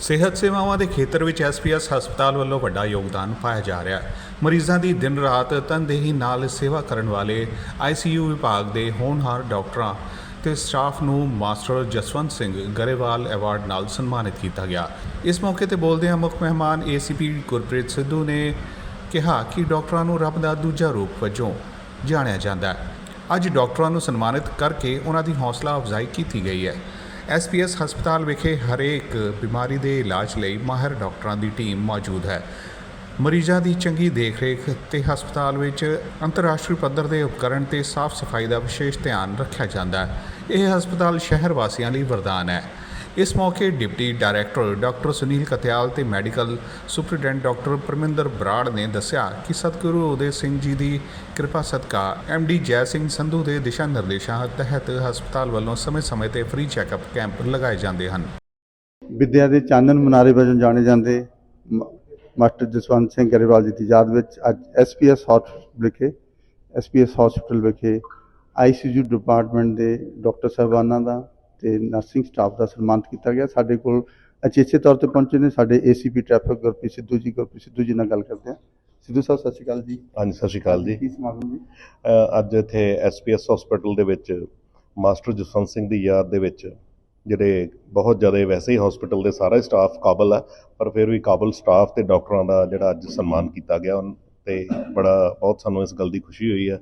ਸਿਹਤ ਸੇਵਾਵਾਂ ਦੇ ਖੇਤਰ ਵਿੱਚ ਐਸਪੀਐਸ ਹਸਪਤਾਲ ਵੱਲੋਂ ਵੱਡਾ ਯੋਗਦਾਨ ਪਾਇਆ ਜਾ ਰਿਹਾ ਹੈ। ਮਰੀਜ਼ਾਂ ਦੀ ਦਿਨ ਰਾਤ ਤਨਦੇਹੀ ਨਾਲ ਸੇਵਾ ਕਰਨ ਵਾਲੇ ਆਈਸੀਯੂ ਵਿਭਾਗ ਦੇ ਹੋਣਹਾਰ ਡਾਕਟਰਾਂ ਤੇ ਸਟਾਫ ਨੂੰ ਮਾਸਟਰ ਜਸਵੰਤ ਸਿੰਘ ਗਰੇਵਾਲ ਐਵਾਰਡ ਨਾਲ ਸਨਮਾਨਿਤ ਕੀਤਾ ਗਿਆ। ਇਸ ਮੌਕੇ ਤੇ ਬੋਲਦਿਆਂ ਮੁੱਖ ਮਹਿਮਾਨ ਏਸੀਪੀ ਗੁਰਪ੍ਰੀਤ ਸਿੱਧੂ ਨੇ ਕਿਹਾ ਕਿ ਡਾਕਟਰਾਂ ਨੂੰ ਰੱਬ ਦਾ ਦੂਜਾ ਰੂਪ ਵਜੋਂ ਜਾਣਿਆ ਜਾਂਦਾ ਹੈ। ਅੱਜ ਡਾਕਟਰਾਂ ਨੂੰ ਸਨਮਾਨਿਤ ਕਰਕੇ ਉਹਨਾਂ ਦੀ ਹੌਸਲਾ ਅਫਜ਼ਾਈ ਕੀਤੀ ਗਈ ਹੈ। ਐਸਪੀਐਸ ਹਸਪਤਾਲ ਵਿਖੇ ਹਰੇਕ ਬਿਮਾਰੀ ਦੇ ਇਲਾਜ ਲਈ ਮਾਹਿਰ ਡਾਕਟਰਾਂ ਦੀ ਟੀਮ ਮੌਜੂਦ ਹੈ। ਮਰੀਜ਼ਾਂ ਦੀ ਚੰਗੀ ਦੇਖਰੇਖ ਤੇ ਹਸਪਤਾਲ ਵਿੱਚ ਅੰਤਰਰਾਸ਼ਟਰੀ ਪੱਧਰ ਦੇ ਉਪਕਰਣ ਤੇ ਸਾਫ਼ ਸਫ਼ਾਈ ਦਾ ਵਿਸ਼ੇਸ਼ ਧਿਆਨ ਰੱਖਿਆ ਜਾਂਦਾ ਹੈ। ਇਹ ਹਸਪਤਾਲ ਸ਼ਹਿਰ ਵਾਸੀਆਂ ਲਈ ਵਰਦਾਨ ਹੈ। ਇਸ ਮੌਕੇ deputy director doctor Sunil Katyal ਤੇ medical superintendent doctor Parminder Brar ਨੇ ਦੱਸਿਆ ਕਿ ਸਤਿਗੁਰੂ ਉਦੇ ਸਿੰਘ ਜੀ ਦੀ ਕਿਰਪਾ ਸਦਕਾ ਐਮਡੀ ਜੈ ਸਿੰਘ ਸੰਧੂ ਦੇ ਦਿਸ਼ਾ ਨਿਰਦੇਸ਼ਾਂ ਤਹਿਤ ਹਸਪਤਾਲ ਵੱਲੋਂ ਸਮੇਂ-ਸਮੇਂ ਤੇ ਫ੍ਰੀ ਚੈੱਕਅਪ ਕੈਂਪ ਲਗਾਏ ਜਾਂਦੇ ਹਨ। ਵਿਦਿਆ ਦੇ ਚਾਨਣ ਮਨਾਰੇ ਵਜੋਂ ਜਾਣੇ ਜਾਂਦੇ ਮ- ਮਾਸਟਰ ਜਸਵੰਤ ਸਿੰਘ ਗਰੇਵਾਲ ਜੀ ਦੀ ਯਾਦ ਵਿੱਚ ਅੱਜ ਐਸਪੀਐਸ ਹਸਪਤਾਲ ਵਿਖੇ ਐਸਪੀਐਸ ਹਸਪਤਾਲ ਵਿਖੇ ਆਈਸੀਯੂ ਡਿਪਾਰਟਮੈਂਟ ਦੇ ਡਾਕਟਰ ਸਾਹਿਬਾਨਾਂ ਦਾ ਤੇ ਨਰਸਿੰਗ ਸਟਾਫ ਦਾ ਸਨਮਾਨਿਤ ਕੀਤਾ ਗਿਆ। ਸਾਡੇ ਕੋਲ ਅਚੇਚੇ ਤੌਰ ਤੇ ਪਹੁੰਚੇ ਨੇ। ਸਾਡੇ ਏਸੀਪੀ ਟ੍ਰੈਫਿਕ ਗੁਰਪ੍ਰੀਤ ਸਿੱਧੂ ਜੀ ਗੁਰਪ੍ਰੀਤ ਸਿੱਧੂ ਜੀ ਨਾਲ ਗੱਲ ਕਰਦੇ ਹਾਂ। ਸਿੱਧੂ ਸਾਹਿਬ ਸਤਿ ਸ਼੍ਰੀ ਅਕਾਲ ਜੀ। ਹਾਂਜੀ ਸਤਿ ਸ਼੍ਰੀ ਅਕਾਲ ਜੀ। ਕੀ ਸਮਾਗਮ ਜੀ? ਅੱਜ ਇੱਥੇ ਐਸਪੀਐਸ ਹਸਪੀਟਲ ਦੇ ਵਿੱਚ ਮਾਸਟਰ ਜਸਵੰਤ ਸਿੰਘ ਦੀ ਯਾਦ ਦੇ ਵਿੱਚ ਜਿਹੜੇ ਬਹੁਤ ਜ਼ਿਆਦਾ ਵੈਸੇ ਹੀ ਹਸਪੀਟਲ ਦੇ ਸਾਰਾ ਸਟਾਫ ਕਾਬਲ ਆ ਪਰ ਫਿਰ ਵੀ ਕਾਬਲ ਸਟਾਫ ਤੇ ਡਾਕਟਰਾਂ ਦਾ ਜਿਹੜਾ ਅੱਜ ਸਨਮਾਨ ਕੀਤਾ ਗਿਆ ਤੇ ਬੜਾ ਬਹੁਤ ਸਾਨੂੰ ਇਸ ਗੱਲ ਦੀ ਖੁਸ਼ੀ ਹੋਈ ਹੈ।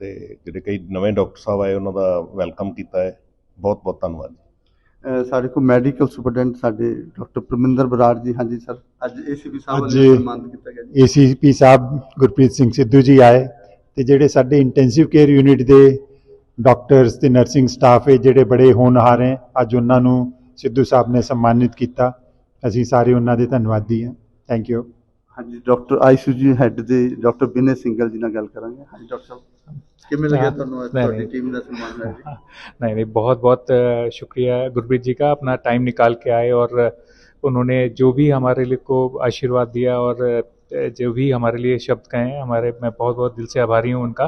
ਤੇ ਜਿਹੜੇ ਕਈ ਨਵੇਂ ਡਾਕਟਰ ਸਾਹਿਬ ਆਏ ਉਹਨਾਂ ਦਾ ਵੈਲਕਮ ਕੀਤਾ ਹੈ। ਬਹੁਤ ਬਹੁਤ ਧੰਨਵਾਦ ਜੀ। ਸਾਡੇ ਕੋਲ ਮੈਡੀਕਲ ਸੁਪਰਡੈਂਟ ਸਾਡੇ ਡਾਕਟਰ ਪਰਮਿੰਦਰ ਬਰਾੜ ਜੀ ਹਾਂਜੀ ਸਰ ਅੱਜ ਏਸੀਪੀ ਸਾਹਿਬ ਵੱਲੋਂ ਸਨਮਾਨਿਤ ਕੀਤਾ ਗਿਆ ਜੀ। ਏਸੀਪੀ ਸਾਹਿਬ ਗੁਰਪ੍ਰੀਤ ਸਿੰਘ ਸਿੱਧੂ ਜੀ ਆਏ ਤੇ ਜਿਹੜੇ ਸਾਡੇ ਇੰਟੈਂਸਿਵ ਕੇਅਰ ਯੂਨਿਟ ਦੇ ਡਾਕਟਰਸ ਤੇ ਨਰਸਿੰਗ ਸਟਾਫ ਹੈ ਜਿਹੜੇ ਬੜੇ ਹੋਣਹਾਰ ਹੈ ਅੱਜ ਉਹਨਾਂ ਨੂੰ ਸਿੱਧੂ ਸਾਹਿਬ ਨੇ ਸਨਮਾਨਿਤ ਕੀਤਾ। ਅਸੀਂ ਸਾਰੇ ਉਹਨਾਂ ਦੇ ਧੰਨਵਾਦੀ ਹਾਂ। ਥੈਂਕ ਯੂ ਹਾਂਜੀ ਡਾਕਟਰ ਆਈਸੀਯੂ ਹੈੱਡ ਦੇ ਡਾਕਟਰ ਬਿਨੇ ਸਿੰਗਲ ਜੀ ਨਾਲ ਗੱਲ ਕਰਾਂਗੇ ਹਾਂਜੀ ਡਾਕਟਰ ਸਾਹਿਬ ਕਿਵੇਂ ਲੱਗਿਆ हाँ, ਤੁਹਾਨੂੰ ਅੱਜ नहीं, ਤੁਹਾਡੀ नहीं। ਟੀਮ ਦਾ ਸਨਮਾਨ ਹੈ ਜੀ नहीं नहीं बहुत बहुत अ, शुक्रिया गुरप्रीत जी का अपना टाइम निकाल के आए और अ, उन्होंने जो भी हमारे लिए को आशीर्वाद दिया और अ, जो भी हमारे लिए शब्द कहे हैं हमारे मैं बहुत बहुत दिल से आभारी हूँ उनका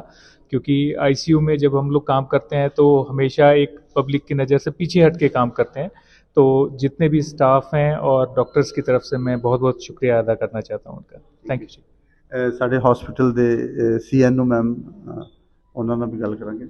क्योंकि आईसीयू में जब हम लोग काम करते हैं तो हमेशा एक पब्लिक की नज़र से पीछे हट के काम करते हैं तो जितने भी स्टाफ हैं और डॉक्टर्स की तरफ से मैं बहुत बहुत शुक्रिया अदा करना चाहता हूँ उनका थैंक यू जी ਅਹ ਸਾਡੇ ਹਸਪੀਟਲ ਦੇ ਸੀਐਨਓ ਮੈਮ ਉਹਨਾਂ ਨਾਲ ਵੀ ਗੱਲ ਕਰਾਂਗੇ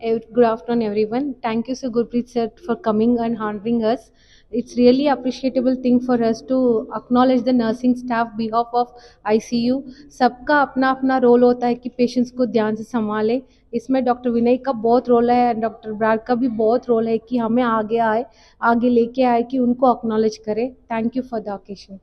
Eh, Good afternoon, everyone. Thank you, Sir Gurpreet sir, for coming and honoring us. It's really appreciable thing for us to acknowledge the nursing staff behalf of ICU. सबका अपना अपना role होता है कि पेशेंट्स को ध्यान से संभाले इसमें डॉक्टर विनय का बहुत रोल है डॉक्टर ब्राड का भी बहुत रोल है कि हमें आगे आए आगे लेके आए कि उनको अक्नॉलेज करें thank you for the occasion